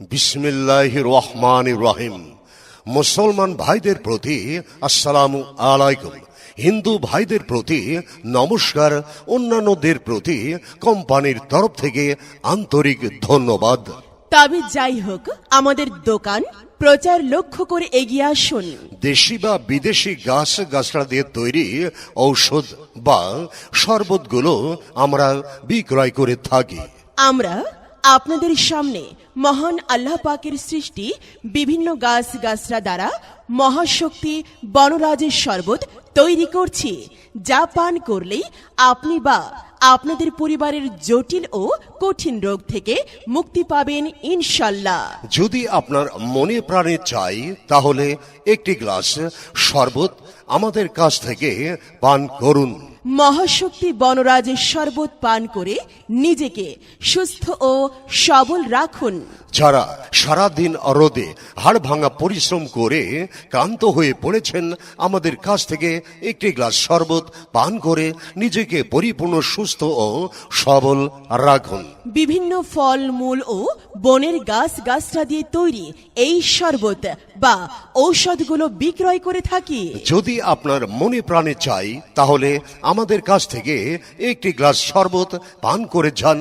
বিসমিল্লাহ রহমান রহিম। মুসলমান ভাইদের প্রতি আসসালামু আলাইকুম। হিন্দু ভাইদের প্রতি নমস্কার। অন্যান্যদের প্রতি কোম্পানির তরফ থেকে আন্তরিক ধন্যবাদ। তবে যাই হোক আমাদের দোকান প্রচার লক্ষ্য করে এগিয়ে আসুন। দেশি বা বিদেশি গাছ গাছড়া দিয়ে তৈরি ঔষধ বা শরবতগুলো আমরা বিক্রয় করে থাকি। আমরা আপনাদের সামনে মহান আল্লাহ পাকের সৃষ্টি, বিভিন্ন গাছ গাছরা দ্বারা মহাশক্তি বনরাজের শরবত তৈরি করছি, যা পান করলেই আপনি বা আপনাদের পরিবারের জটিল ও কঠিন রোগ থেকে মুক্তি পাবেন ইনশাল্লাহ। যদি আপনার মনে প্রাণে চাই, তাহলে একটি গ্লাস শরবত আমাদের কাছ থেকে পান করুন। মহাশক্তি বনরাজের শরবত পান করে নিজেকে সুস্থ ও সবল রাখুন। যারা সারাদিন রোদে হাড় ভাঙা পরিশ্রম করে ক্লান্ত হয়ে পড়েছেন আমাদের কাছ থেকে একটি গ্লাস শরবত পান করে নিজেকে পরিপূর্ণ সুস্থ ও সবল রাখুন। বিভিন্ন ফল মূল ও বনের গাছ গাছরা দিয়ে তৈরি এই শরবত বা ঔষধগুলো বিক্রয় করে থাকি। যদি আপনার মনে প্রাণে চাই তাহলে আমাদের কাছ থেকে একটি গ্লাস শরবত পান করে যান।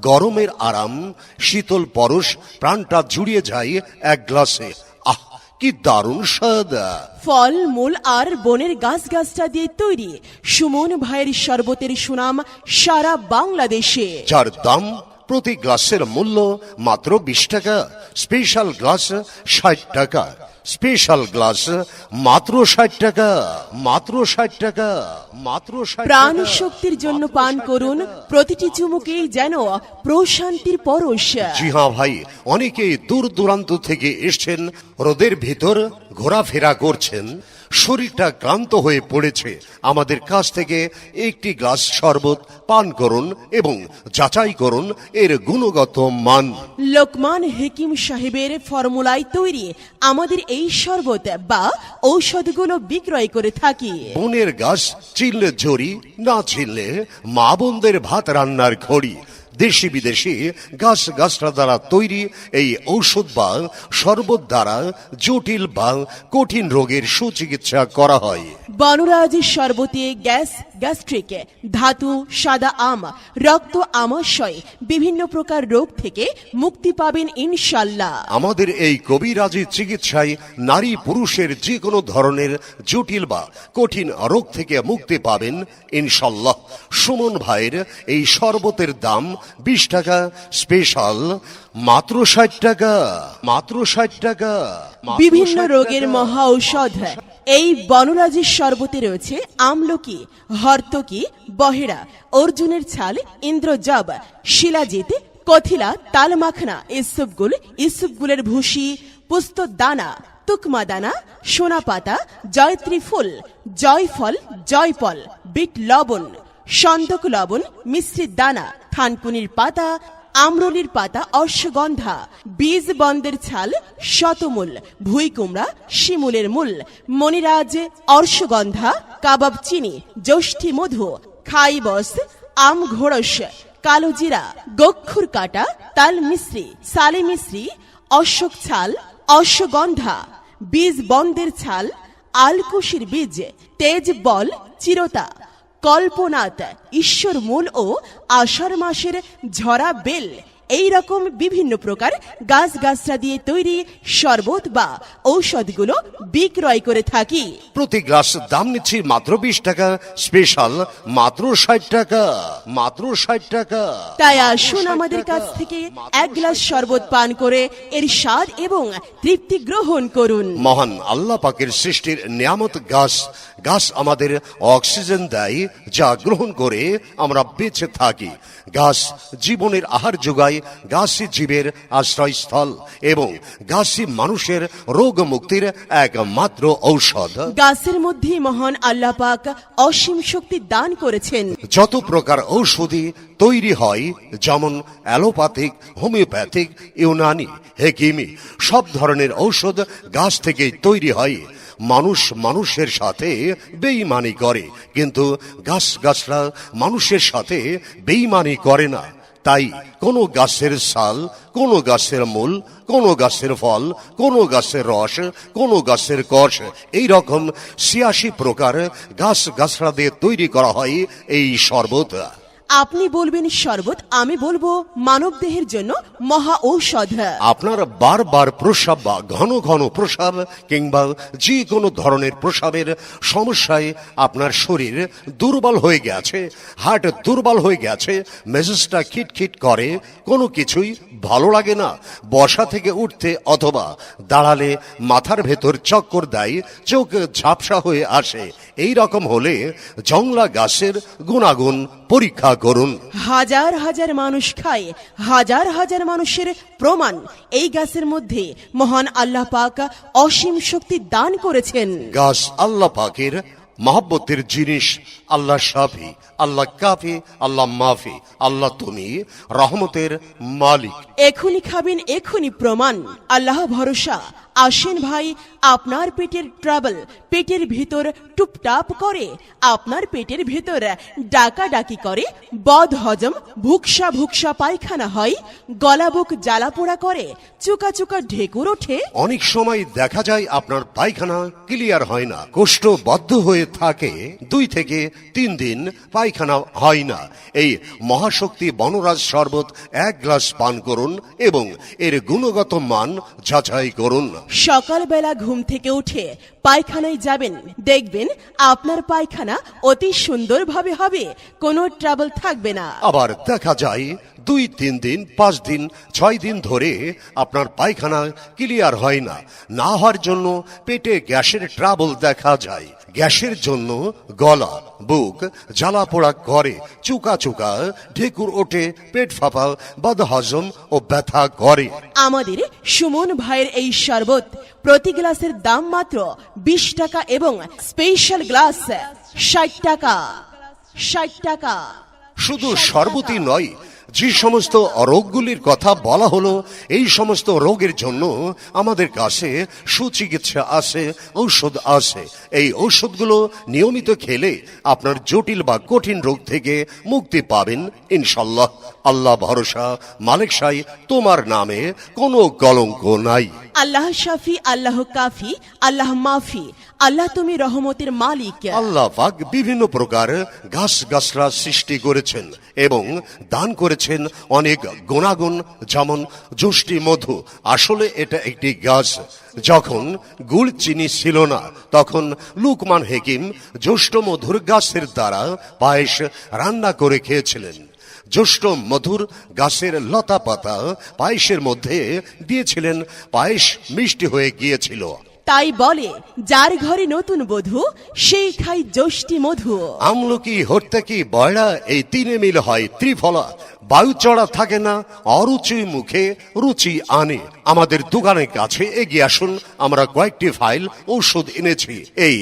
গরমের আরাম শীতল পরশ প্রাণটা জুড়িয়ে যায় এক গ্লাসে। আহ কি দারুণ স্বাদ! ফল মূল আর বনের গাছ গাছটা দিয়ে তৈরি সুমন ভাইয়ের শরবতের সুনাম সারা বাংলাদেশে। যার দাম প্রতি গ্লাসের মূল্য মাত্র বিশ টাকা স্পেশাল গ্লাস ষাট টাকা। স্পেশাল গ্লাস মাত্র ষাট টাকা মাত্র ষাট টাকা মাত্র প্রাণ শক্তির জন্য পান করুন প্রতিটি চুমুকেই যেন প্রশান্তির পরশ। জি হ্যাঁ ভাই অনেকেই দূর দূরান্ত থেকে এসছেন রোদের ভিতর ঘোরাফেরা করছেন শরীরটা ক্লান্ত হয়ে পড়েছে। আমাদের কাছ থেকে একটি গ্লাস শরবত পান করুন এবং যাচাই করুন এর গুণগত মান। লোকমান হেকিম সাহেবের ফর্মুলায় তৈরি আমাদের এই শরবত বা ঔষধগুলো বিক্রয় করে থাকি। বনের গাছ চিনলে ঝরি না চিনলে মা বোনদের ভাত রান্নার ঘড়ি। দেশি বিদেশি গাছ গাছরা দ্বারা তৈরি এই ঔষধ বা শরবত দ্বারা জটিল বা কঠিন রোগের সুচিকিৎসা করা হয়। বনরাজ শরবতে গ্যাস গ্যাস্ট্রিক ধাতু সাদা আম রক্ত আমাশয় বিভিন্ন প্রকার রোগ থেকে মুক্তি পাবেন ইনশাল্লাহ। আমাদের এই কবিরাজি চিকিৎসায় নারী পুরুষের যে কোনো ধরনের জটিল বা কঠিন রোগ থেকে মুক্তি পাবেন ইনশাল্লাহ। সুমন ভাইয়ের এই শরবতের দাম বিশ টাকা স্পেশাল মাত্র ষাট টাকা। মাত্র ষাট টাকা। বিভিন্ন রোগের মহা ঔষধ। এই বনরাজির শরবতে রয়েছে আমলকি হর্তকি বহেরা অর্জুনের ছাল ইন্দ্রজব শিলাজিৎ কথিলা তালমাখনা ইসুপগুল ইসুপগুলের ভুসি পুস্ত দানা তুকমা দানা সোনা পাতা জয়ত্রী ফুল জয়ফল জয়পল বিট লবণ সন্দক লবণ মিশ্রিত দানা, থানকুনির পাতা, আমরলির পাতা, অশ্বগন্ধা, বীজ বন্দের ছাল, শতমূল, ভুই কুমড়া, শিমুলের মূল, মণিরাজ, অর্শগন্ধা, কাবাব চিনি, জ্যৈষ্ঠী মধু খাই বস আম ঘোড়স, কালো জিরা, গক্ষুর কাটা, তাল মিশ্রি, সালে মিশ্রি, অশোক ছাল, অশ্বগন্ধা, বীজ বন্দের ছাল, আলকুশির বীজ, তেজ বল, চিরতা। কল্পনাথ ঈশ্বর মূল ও আষাঢ় মাসের ঝরা বেল। এই রকম বিভিন্ন প্রকার গাছ গাছরা দিয়ে তৈরি শরবত বা ঔষধগুলো বিক্রয় করে থাকি। প্রতি গ্লাস দাম নিচ্ছি মাত্র বিশ টাকা স্পেশাল মাত্র ষাট টাকা মাত্র ষাট টাকা। তাই আসুন আমাদের কাছ থেকে এক গ্লাস শরবত পান করে এর স্বাদ এবং তৃপ্তি গ্রহণ করুন। মহান আল্লাহ পাকের সৃষ্টির নিয়ামত গাছ গাছ আমাদের অক্সিজেন দেয় যা গ্রহণ করে আমরা বেঁচে থাকি। গাছ জীবনের আহার যোগায় গাছই জীবের আশ্রয়স্থল এবং গাছই মানুষের রোগ মুক্তির একমাত্র ঔষধ। গাছের মধ্যে মহান আল্লাহ পাক অসীম শক্তি দান করেছেন। যত প্রকার ঔষধি তৈরি হয় যেমন অ্যালোপ্যাথিক হোমিওপ্যাথিক ইউনানি হেকিমি সব ধরনের ঔষধ গাছ থেকে তৈরি হয়। মানুষ মানুষের সাথে বেইমানি করে, কিন্তু গাছ গাছরা মানুষের সাথে বেইমানি করে না। তাই কোনো গাছের ছাল কোনো গাছের মূল, কোনো গাছের ফল, কোনো গাছের রস, কোনো গাছের কষ, এই রকম ছিয়াশি প্রকার গাছ গাছড়া দিয়ে তৈরি করা হয় এই শরবত। আপনি বলবেন শরবত, আমি বলব মানব দেহের জন্য মহা ঔষধ। আপনার বারবার প্রসাব বা ঘন ঘন প্রসাব কিংবা যে কোনো ধরনের প্রসাবের সমস্যায় আপনার শরীর দুর্বল হয়ে গেছে, হার্ট দুর্বল হয়ে গেছে, মেজাজটা খিটখিট করে, কোনো কিছুই ভালো লাগে না। বসা থেকে উঠতে অথবা দাঁড়ালে মাথার ভেতর চক্কর দেয়, চোখ ঝাপসা হয়ে আসে। এই রকম হলে জংলা গাছের গুণাগুণ পরীক্ষা করুন। হাজার হাজার মানুষ খায় হাজার হাজার মানুষের প্রমাণ। এই গাছের মধ্যে মহান আল্লাহ পাক অসীম শক্তি দান করেছেন। গাছ আল্লাহ পাকের মহব্বতের জিনিস আল্লাহ সাফি আল্লাহ কাফি আল্লাহ মাফি আল্লাহ তুমি রহমতের মালিক। এখনই খাবেন এখনই প্রমাণ। আল্লাহ ভরসা। আসেন ভাই আপনার পেটের ট্রাবল পেটের ভিতর টুপটাপ করে আপনার পেটের ভিতর ডাকা ডাকি করে বদ হজম ভুকসা ভুকসা পায়খানা হয় গলা বুক জ্বালা পোড়া করে চুকা চুকা ঢেকুর ওঠে। অনেক সময় দেখা যায় আপনার পায়খানা ক্লিয়ার হয় না কষ্ট কোষ্ঠবদ্ধ হয়ে থাকে দুই থেকে তিন দিন পায়খানা হয় না। এই মহাশক্তি বনরাজ শরবত এক গ্লাস পান করুন এবং এর গুণগত মান যাচাই করুন। সকালবেলা ঘুম থেকে উঠে পায়খানায় যাবেন। দেখবেন আপনার পায়খানা অতি সুন্দরভাবে হবে কোনো ট্রাবল থাকবে না। আবার দেখা যায় দুই তিন দিন পাঁচ দিন ছয় দিন ধরে আপনার পায়খানা ক্লিয়ার হয় না। না হওয়ার জন্য পেটে গ্যাসের ট্রাবল দেখা যায়। গ্যাসের জন্য গলা বুক জ্বালা পোড়া করে চুকা চুকা ঢেকুর ওঠে পেট ফাঁপা বদহজম ও ব্যথা করে। আমাদের সুমন ভাইয়ের এই শরবত প্রতি গ্লাসের দাম মাত্র বিশ টাকা এবং স্পেশাল গ্লাস ষাট টাকা ষাট টাকা। শুধু শরবতই নয় যে সমস্ত রোগগুলির কথা বলা হলো এই সমস্ত রোগের জন্য আমাদের কাছে সুচিকিৎসা আছে ঔষধ আছে। এই ঔষধগুলো নিয়মিত খেলে আপনার জটিল বা কঠিন রোগ থেকে মুক্তি পাবেন ইনশাল্লাহ। আল্লাহ ভরসা মালিক সাই তোমার নামে কোনো কলঙ্ক নাই। আল্লাহ শাফি আল্লাহ কাফি আল্লাহ মাফি আল্লাহ তুমি রহমতের মালিক। আল্লাহ পাক বিভিন্ন প্রকার গাছ গাছরা সৃষ্টি করেছেন এবং দান করেছেন অনেক গুণাগুণ যেমন যষ্টি মধু। আসলে এটা একটি গাছ যখন গুড় চিনি ছিল না তখন লুকমান হেকিম জ্যৈষ্ঠ মধুর গাছের দ্বারা পায়েস রান্না করে খেয়েছিলেন। জ্যৈষ্ঠ মধুর গাছের লতা পাতা পায়েসের মধ্যে দিয়েছিলেন। পায়েস মিষ্টি হয়ে গিয়েছিল। তাই বলে যার ঘরে নতুন বধূ সেই খাই যষ্টি মধু। আমলকি হর্তাকি বয়রা এই তিনে মিল হয় ত্রিফলা। বায়ু চড়া থাকে না, অরুচি মুখে রুচি আনে। আমাদের দোকানের কাছে এগিয়ে আসুন, আমরা কয়েকটি ফাইল ঔষধ এনেছি। এই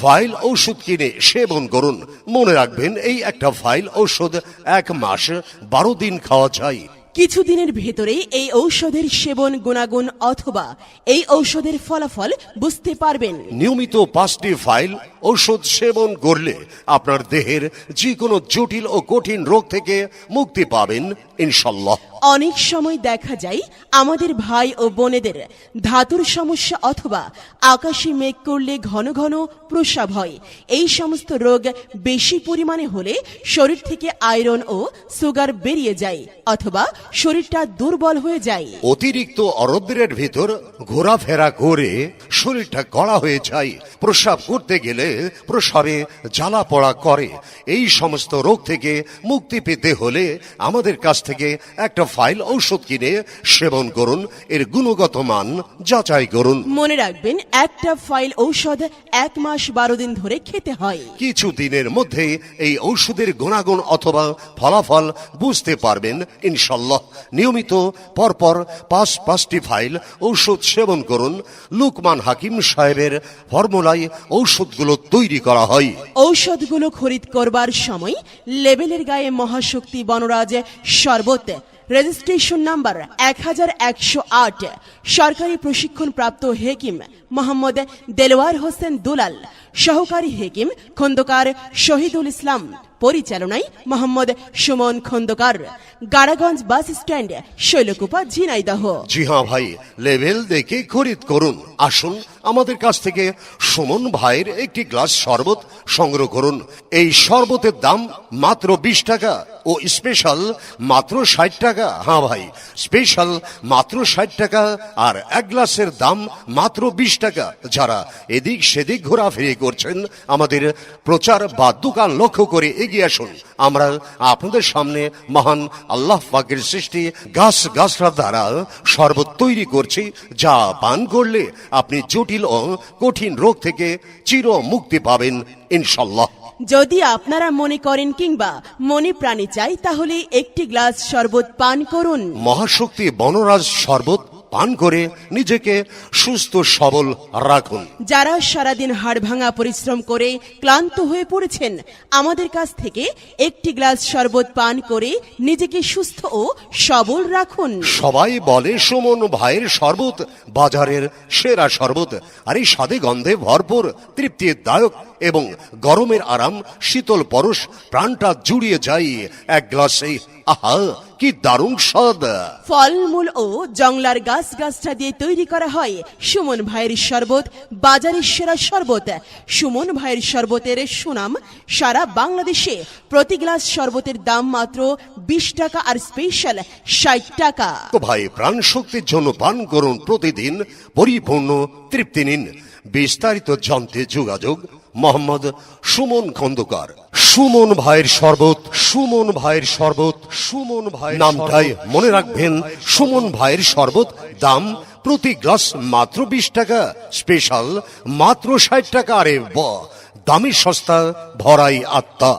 ফাইল ঔষধ কিনে সেবন করুন। মনে রাখবেন, এই একটা ফাইল ঔষধ এক মাস বারো দিন খাওয়া যায়। কিছুদিনের ভেতরেই এই ঔষধের সেবন, গুণাগুণ অথবা এই ঔষধের ফলাফল বুঝতে পারবেন। নিয়মিত পাঁচটি ফাইল ঔষধ সেবন করলে আপনার দেহের যে কোনো জটিল ও কঠিন রোগ থেকে মুক্তি পাবেন ইনশাল্লাহ। অনেক সময় দেখা যায় আমাদের ভাই ও বোনেদের ধাতুর সমস্যা অথবা আকাশে মেঘ করলে ঘন ঘন প্রস্রাব হয়। এই সমস্ত রোগ বেশি পরিমাণে হলে শরীর থেকে আয়রন ও সুগার বেরিয়ে যায় অথবা শরীরটা দুর্বল হয়ে যায়। অতিরিক্ত অরদ্রের ভিতর ঘোরাফেরা করে শরীরটা কড়া হয়ে যায় প্রস্রাব করতে গেলে প্রস্রাবে জ্বালা পড়া করে। এই সমস্ত রোগ থেকে মুক্তি পেতে হলে আমাদের কাছ থেকে একটা ফাইল ঔষধ কিনে সেবন করুন এর গুণগত মান যাচাই করুন। মনে রাখবেন একটা ফাইল ঔষধ এক মাস বারো দিন ধরে খেতে হয়। কিছু দিনের মধ্যে এই ঔষধের গুণাগুণ অথবা ফলাফল বুঝতে পারবেন ইনশাল্লাহ। নিয়মিত পরপর পাঁচ পাঁচটি ফাইল ঔষধ সেবন করুন। লুকমান হাকিম সাহেবের ফর্মুলায় ঔষধগুলো তৈরি করা হয়। ঔষধগুলো খরিদ করবার সময় লেবেলের গায়ে মহাশক্তি বনরাজ শরবত রেজিস্ট্রেশন নাম্বার এক হাজার একশো আট সরকারি প্রশিক্ষণপ্রাপ্ত হেকিম মোহাম্মদ দেলোয়ার হোসেন দুলাল সহকারী হেকিম খন্দকার শহীদুল ইসলাম, পরিচালনায় মোহাম্মদ সুমন খন্দকার গাড়াগঞ্জ বাস স্ট্যান্ড, শৈলকুপা, ঝিনাইদহ। জি হ্যাঁ ভাই, লেভেল দেখে খরিদ করুন। আসুন আমাদের কাছ থেকে সুমন ভাইয়ের একটি গ্লাস শরবত সংগ্রহ করুন। এই শরবতের দাম মাত্র বিশ টাকা ও স্পেশাল মাত্র ষাট টাকা। হ্যাঁ ভাই, স্পেশাল মাত্র ষাট টাকা আর এক গ্লাসের দাম মাত্র বিশ টাকা। যারা এদিক সেদিক ঘোরাফেরি করছেন। আমাদের প্রচার বা দোকান লক্ষ্য করে এগিয়ে আসুন। আমরা আপনাদের সামনে মহান আল্লাহ পাকের সৃষ্টি গাছ গাছরা দ্বারা শরবত তৈরি করছি। যা পান করলে আপনি জটিল ও কঠিন রোগ থেকে চির মুক্তি পাবেন ইনশাল্লাহ যদি আপনারা মনে করেন কিংবা মনে প্রাণী চাই তাহলে একটি গ্লাস শরবত পান করুন। মহাশক্তি বনরাজ শরবত পান করে নিজেকে সুস্থ সবল রাখুন। যারা সারাদিন হাড় ভাঙা পরিশ্রম করে ক্লান্ত হয়ে পড়েছেন আমাদের কাছ থেকে একটি গ্লাস শরবত পান করে নিজেকে সুস্থ ও সবল রাখুন। সবাই বলে সুমন ভাইয়ের শরবত বাজারের সেরা শরবত। আর এই স্বাদে গন্ধে ভরপুর তৃপ্তিদায়ক এবং গরমের আরাম শীতল পরশ প্রাণটা জুড়িয়ে যায় এক গ্লাসে আহা! কি দারুণ স্বাদ। ফলমূল ও জংলার গাছ গাছটা দিয়ে তৈরি করা হয় সুমন ভাইয়ের শরবত বাজারের সেরা শরবত। সুমন ভাইয়ের শরবতের সুনাম সারা বাংলাদেশে। প্রতি গ্লাস শরবতের দাম মাত্র বিশ টাকা আর স্পেশাল ষাট টাকা। তো ভাই প্রাণ শক্তির জন্য পান করুন প্রতিদিন পরিপূর্ণ তৃপ্তি নিন। বিস্তারিত জানতে যোগাযোগ মোহাম্মদ সুমন খন্দকার। সুমন ভাইয়ের শরবত সুমন ভাইয়ের শরবত সুমন ভাই নামটাই মনে রাখবেন সুমন ভাইয়ের শরবত দাম প্রতি গ্লাস মাত্র বিশ টাকা স্পেশাল মাত্র ষাট টাকা। আরে ব দামি সস্তা ভরাই আত্মা।